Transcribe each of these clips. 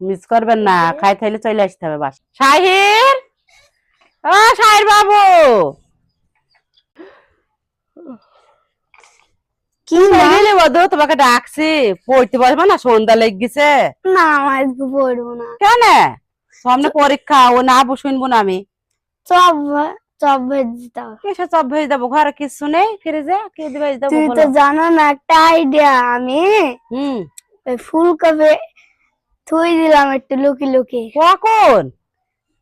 Miss করবেন না খাই থাইলে চলে আসতে হবে বাস। শাহির ও শাহির বাবু! কি বুঝলি বধু তোমাকে ডাকছি। পড়তে পারবে না সন্ধ্যা লেগে গেছে। না আজকে পড়ব না। কেন? সামনে পরীক্ষা ও না শুনব না আমি। চপ চপ ভেজে দাও। কিসে চপ ভেজ দেবো? ঘরে কিছু নেই ফ্রিজে? কি ভেজ দেবো তুমি তো জানো না একটা আইডিয়া আমি? হুম। ফুলকপি থুই দিলাম একটু লুকি লুকি। কখন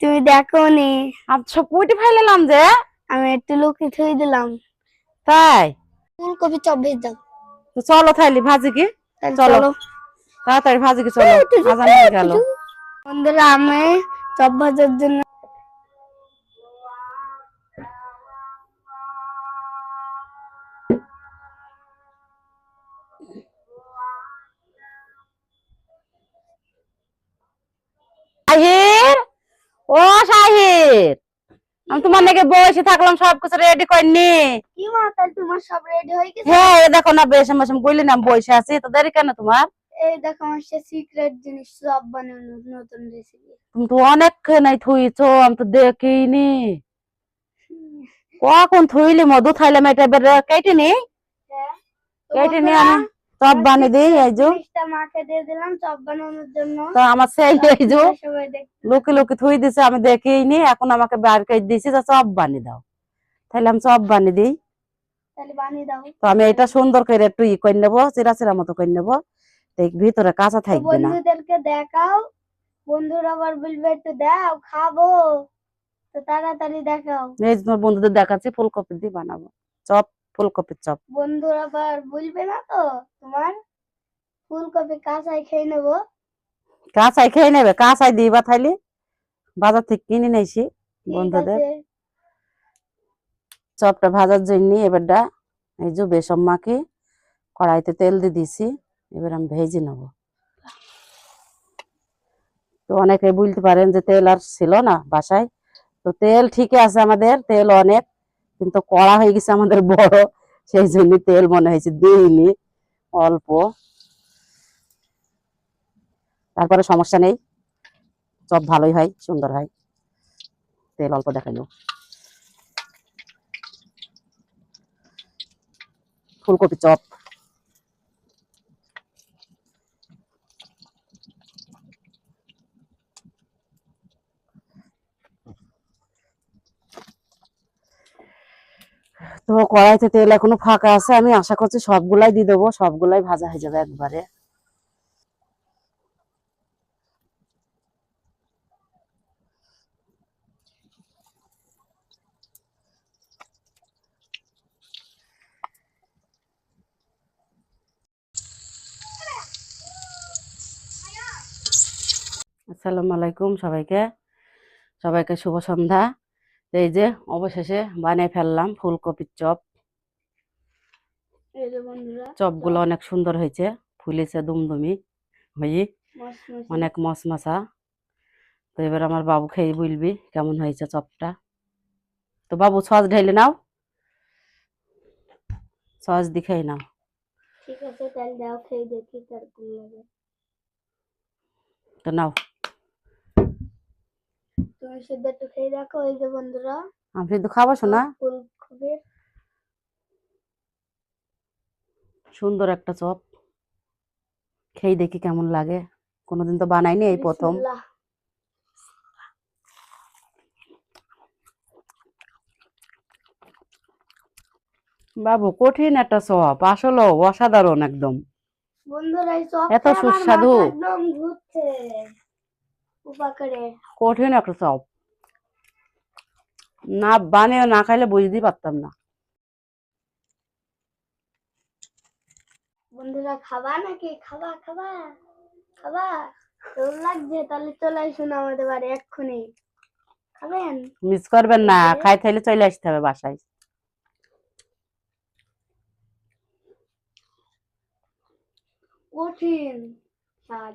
তুমি দেখো নি। আচ্ছা সব কুইটি যে। আমি একটু লুকি থুই দিলাম। তাই? ফুলকপি চপ দাম দাও। তো চলো তাইলে ভাজি কি? চলো। চলো। তাড়াতাড়ি ভাজি কি চলো। আজান হয়ে গেল। বন্ধুরা আমি চপ ভাজার জন্য শাহির ও শাহির আমি তোমার নাকি বসে থাকলাম সবকিছু রেডি করিনি কি মা তাহলে তোমার সব রেডি হয়ে গেছে? হ্যাঁ দেখো না বেশ মাসে বললি না বসে আছি তো দেরি কেন তোমার? এই দেখো আমার সে সিক্রেট জিনিস সব বানানো নতুন রেসিপি তুমি তো অনেক নাই থুইছো আমি তো দেখিনি। কখন থুইলি মধু থাইলাম এটা এবার কেটে নি কেটে নি? আমি চপ বানিয়ে দিই এই যে। মাকে দিয়ে দিলাম চপ বানানোর জন্য। তো আমার সেই এই যে। লোকে লোকে থুই দিছে আমি দেখিনি এখন আমাকে বার করে দিয়েছি যে চপ বানিয়ে দাও। তাহলে আমি চপ বানিয়ে দিই তো আমি এটা সুন্দর করে একটু ই করে নেব চিরা চিরা মতো করে নেব। ভিতরে কাঁচা থাকবে না। বন্ধুদেরকে দেখাও বন্ধুরা আবার বলবে একটু দাও খাব। তো তাড়াতাড়ি দেখাও। এই তোমার বন্ধুদের দেখাচ্ছি ফুলকপি দিয়ে বানাবো। চপ ফুলকপির চপ। বন্ধুরা আবার বলবে না তো তোমার ফুলকপি কাঁচাই খেয়ে নেব। কাঁচাই খেয়ে নেবে কাঁচাই দিবা তাইলে? বাজার থেকে কিনে নিয়েছি বন্ধুদের। চপটা ভাজার জন্য এবারটা এই যে বেসম মাখি কড়াইতে তেল দিয়ে দিছি এবার আমি ভেজে নেব। তো অনেকে বলতে পারেন যে তেল আর ছিল না বাসায়। তো তেল ঠিকই আছে আমাদের তেল অনেক কিন্তু কড়া হয়ে গেছে আমাদের বড়। সেই জন্য তেল মনে হয়েছে দিইনি, অল্প। তারপরে সমস্যা নেই। চপ ভালোই হয়, সুন্দর হয়। তেল অল্প দেখাইল। ফুলকপি চপ। তো কড়াইতে তেল এখনও ফাঁকা আছে, আমি আশা করছি সবগুলাই দিয়ে দেবো, সবগুলাই ভাজা হয়ে যাবে একবারে। আসসালামু আলাইকুম সবাইকে। সবাইকে শুভ সন্ধ্যা। তো এই যে অবশেষে বানিয়ে ফেললাম ফুলকপির চপ। চপগুলো অনেক সুন্দর হয়েছে ফুলেছে দুমদুমি। হয়ে। অনেক মশমশা। তো এবার আমার বাবু খেয়ে বলবি কেমন হয়েছে চপটা। তো বাবু সস ঢেলে নাও। সস দি খেয়ে নাও। ঠিক আছে তাহলে দাও খেয়ে দেখি তো নাও। তুমি শুদ্ধ একটু খেয়ে দেখো এই যে বন্ধুরা। আমি কিন্তু খাব শোনা ফুলকপির সুন্দর একটা চপ। খেয়ে দেখি কেমন লাগে। কোনোদিন তো বানাইনি এই প্রথম। বাবু কঠিন একটা চপ আসলে অসাধারণ একদম। বন্ধুরা এই চপ এত সুস্বাদু। একদম ঘুরছে কঠিন একটা সব। না বানিয়ে না খাইলে বুঝতেই পারতাম না। বন্ধুরা খাবা নাকি? খাবা খাবা খাবা। তোর লাগছে? তাহলে চলে আসুন আমাদের বাড়ি এক্ষুনি। খাবেন? মিস করবেন না খাই থাইলে চলে আসতে হবে বাসায়। কঠিন স্বাদ।